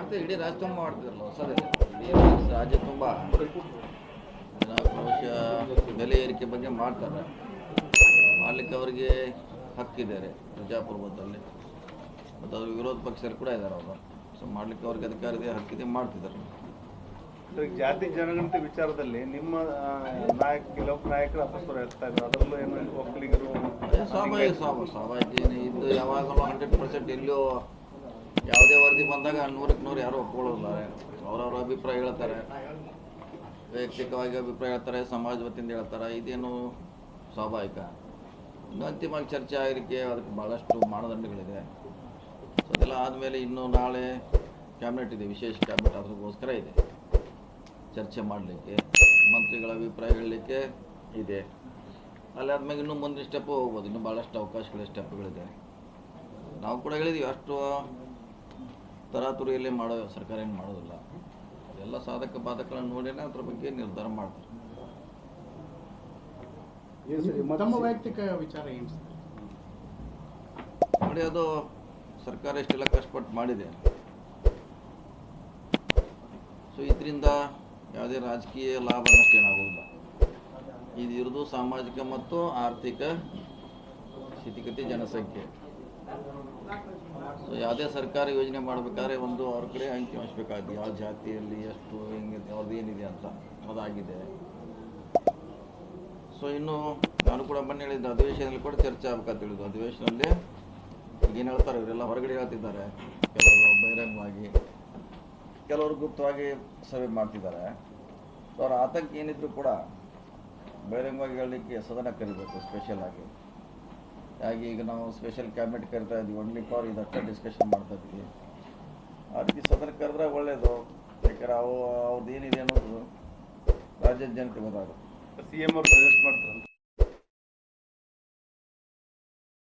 ಮಾಡ್ತೀವಿ ಇಡೀ ರಾಜ್ಯ ತುಂಬ ಮಾಡ್ತಿದ್ರಲ್ಲ ಇಡೀ ರಾಜ್ಯ ತುಂಬ ಬಹುಶಃ ಬೆಲೆ ಏರಿಕೆ ಬಗ್ಗೆ ಮಾಡ್ತಾರೆ. ಮಾಡಲಿಕ್ಕೆ ಅವರಿಗೆ ಹಕ್ಕಿದ್ದಾರೆ ಪ್ರಜಾಪ್ರಭುತ್ವದಲ್ಲಿ ಮತ್ತು ಅದು ವಿರೋಧ ಪಕ್ಷದಲ್ಲಿ ಕೂಡ ಇದ್ದಾರೆ ಅವರು. ಸೊ ಮಾಡಲಿಕ್ಕೆ ಅವ್ರಿಗೆ ಅಧಿಕಾರ ಇದೆ ಹಕ್ಕಿದೆ ಮಾಡ್ತಿದ್ದಾರೆ. ಸರ್, ಜಾತಿ ಜನಗಣತಿ ವಿಚಾರದಲ್ಲಿ ನಿಮ್ಮ ನಾಯಕ ಕೆಲವು ನಾಯಕರು ಅಪಸ್ವರ ಇರ್ತಾ ಇದ್ರು ಅದರಲ್ಲೂ ಏನು ಒಕ್ಕಲಿಗರು ಸ್ವಾಭಾವಿಕ ಸ್ವಾಭಾವಿಕ ಸ್ವಾಭಾವಿಕ. ಏನು ಇದು ಯಾವಾಗಲೂ ಹಂಡ್ರೆಡ್ ಪರ್ಸೆಂಟ್ ಎಲ್ಲೂ ಯಾವುದೇ ವರದಿ ಬಂದಾಗ ನೂರಕ್ಕೆ ನೂರು ಯಾರು ಒಪ್ಕೊಳ್ಳೋದಿಲ್ಲ ಅವ್ರವ್ರ ಅಭಿಪ್ರಾಯ ಹೇಳ್ತಾರೆ. ವೈಯಕ್ತಿಕವಾಗಿ ಅಭಿಪ್ರಾಯ ಹೇಳ್ತಾರೆ ಸಮಾಜ ವತಿಯಿಂದ ಹೇಳ್ತಾರೆ. ಇದೇನು ಸ್ವಾಭಾವಿಕ? ಇನ್ನು ಅಂತಿಮವಾಗಿ ಚರ್ಚೆ ಆಗಲಿಕ್ಕೆ ಅದಕ್ಕೆ ಭಾಳಷ್ಟು ಮಾನದಂಡಗಳಿದೆ. ಸೊ ಅದೆಲ್ಲ ಆದಮೇಲೆ ಇನ್ನೂ ನಾಳೆ ಕ್ಯಾಬಿನೆಟ್ ಇದೆ, ವಿಶೇಷ ಕ್ಯಾಬಿನೆಟ್ ಅದಕ್ಕೋಸ್ಕರ ಇದೆ. ಚರ್ಚೆ ಮಾಡಲಿಕ್ಕೆ, ಮಂತ್ರಿಗಳ ಅಭಿಪ್ರಾಯ ಹೇಳಲಿಕ್ಕೆ ಇದೆ. ಅಲ್ಲಿ ಆದ್ಮೇಲೆ ಇನ್ನೂ ಮುಂದಿನ ಸ್ಟೆಪ್ಪು ಹೋಗ್ಬೋದು. ಇನ್ನೂ ಭಾಳಷ್ಟು ಅವಕಾಶಗಳ ಸ್ಟೆಪ್ಗಳಿದೆ ನಾವು ಕೂಡ ಹೇಳಿದ್ದೀವಿ ಅಷ್ಟು ತರಾತುರಿಯಲ್ಲಿ ಮಾಡೋ ಸರ್ಕಾರ ಏನು ಮಾಡೋದಿಲ್ಲ. ಎಲ್ಲ ಸಾಧಕ ಬಾಧಕಗಳನ್ನು ನೋಡಿನೇ ಅದ್ರ ಬಗ್ಗೆ ನಿರ್ಧಾರ ಮಾಡ್ತಾರೆ. ತಮ್ಮ ವೈಯಕ್ತಿಕ ವಿಚಾರ ಏನು ನೋಡಿ ಅದು ಸರ್ಕಾರ ಎಷ್ಟೆಲ್ಲ ಕಷ್ಟಪಟ್ಟು ಮಾಡಿದೆ. ಸೊ ಇದರಿಂದ ಯಾವುದೇ ರಾಜಕೀಯ ಲಾಭ ನಷ್ಟ ಏನಾಗೋದಿಲ್ಲ. ಇದು ಇರೋದು ಸಾಮಾಜಿಕ ಮತ್ತು ಆರ್ಥಿಕ ಸ್ಥಿತಿಗತಿ ಜನಸಂಖ್ಯೆ. ಸೊ ಯಾವುದೇ ಸರ್ಕಾರಿ ಯೋಜನೆ ಮಾಡಬೇಕಾದ್ರೆ ಒಂದು ಅವ್ರ ಕಡೆ ಅಂಕಿ ಹಂಚ್ಬೇಕಾಗುತ್ತೆ ಯಾವ ಜಾತಿಯಲ್ಲಿ, ಎಷ್ಟು, ಹೆಂಗೆ, ಅವ್ರದ್ದು ಏನಿದೆ ಅಂತ ಅದಾಗಿದೆ. ಸೊ ಇನ್ನು ನಾನು ಕೂಡ ಮೊನ್ನೆ ಹೇಳಿದ್ದು, ಅಧಿವೇಶನದಲ್ಲಿ ಕೂಡ ಚರ್ಚೆ ಆಗ್ಬೇಕಂತ ಹೇಳಿದ್ದು. ಅಧಿವೇಶನದಲ್ಲಿ ಏನು ಹೇಳ್ತಾರೆ, ಇವರೆಲ್ಲ ಹೊರಗಡೆ ಹೇಳ್ತಿದ್ದಾರೆ. ಕೆಲವರು ಬಹಿರಂಗವಾಗಿ, ಕೆಲವರು ಗುಪ್ತವಾಗಿ ಸಭೆ ಮಾಡ್ತಿದ್ದಾರೆ. ಸೊ ಅವರ ಆತಂಕ ಏನಿದ್ರು ಕೂಡ ಬಹಿರಂಗವಾಗಿ ಹೇಳಲಿಕ್ಕೆ ಸದನ ಕರಿಬೇಕು ಸ್ಪೆಷಲ್ ಆಗಿ. ಹಾಗೆ ಈಗ ನಾವು ಸ್ಪೆಷಲ್ ಕ್ಯಾಬಿನೆಟ್ ಕರಿತಾ ಇದ್ವಿ ಒನ್ಲಿ ಫಾರ್ ಇದಷ್ಟೇ ಡಿಸ್ಕಷನ್ ಮಾಡ್ತಾ ಇದ್ವಿ ಆ ಸದನ ಕರೆದ್ರೆ ಒಳ್ಳೆಯದು ಯಾಕಂದ್ರೆ ಅವು ಅವ್ರದ್ದು ಏನಿದೆ ಅನ್ನೋದು ರಾಜ್ಯದ ಜನತೆ ಗೊತ್ತಾಗುತ್ತೆ. ಸಿ ಎಂ ಅವರು ಸಜೆಸ್ಟ್ ಮಾಡ್ತಾರೆ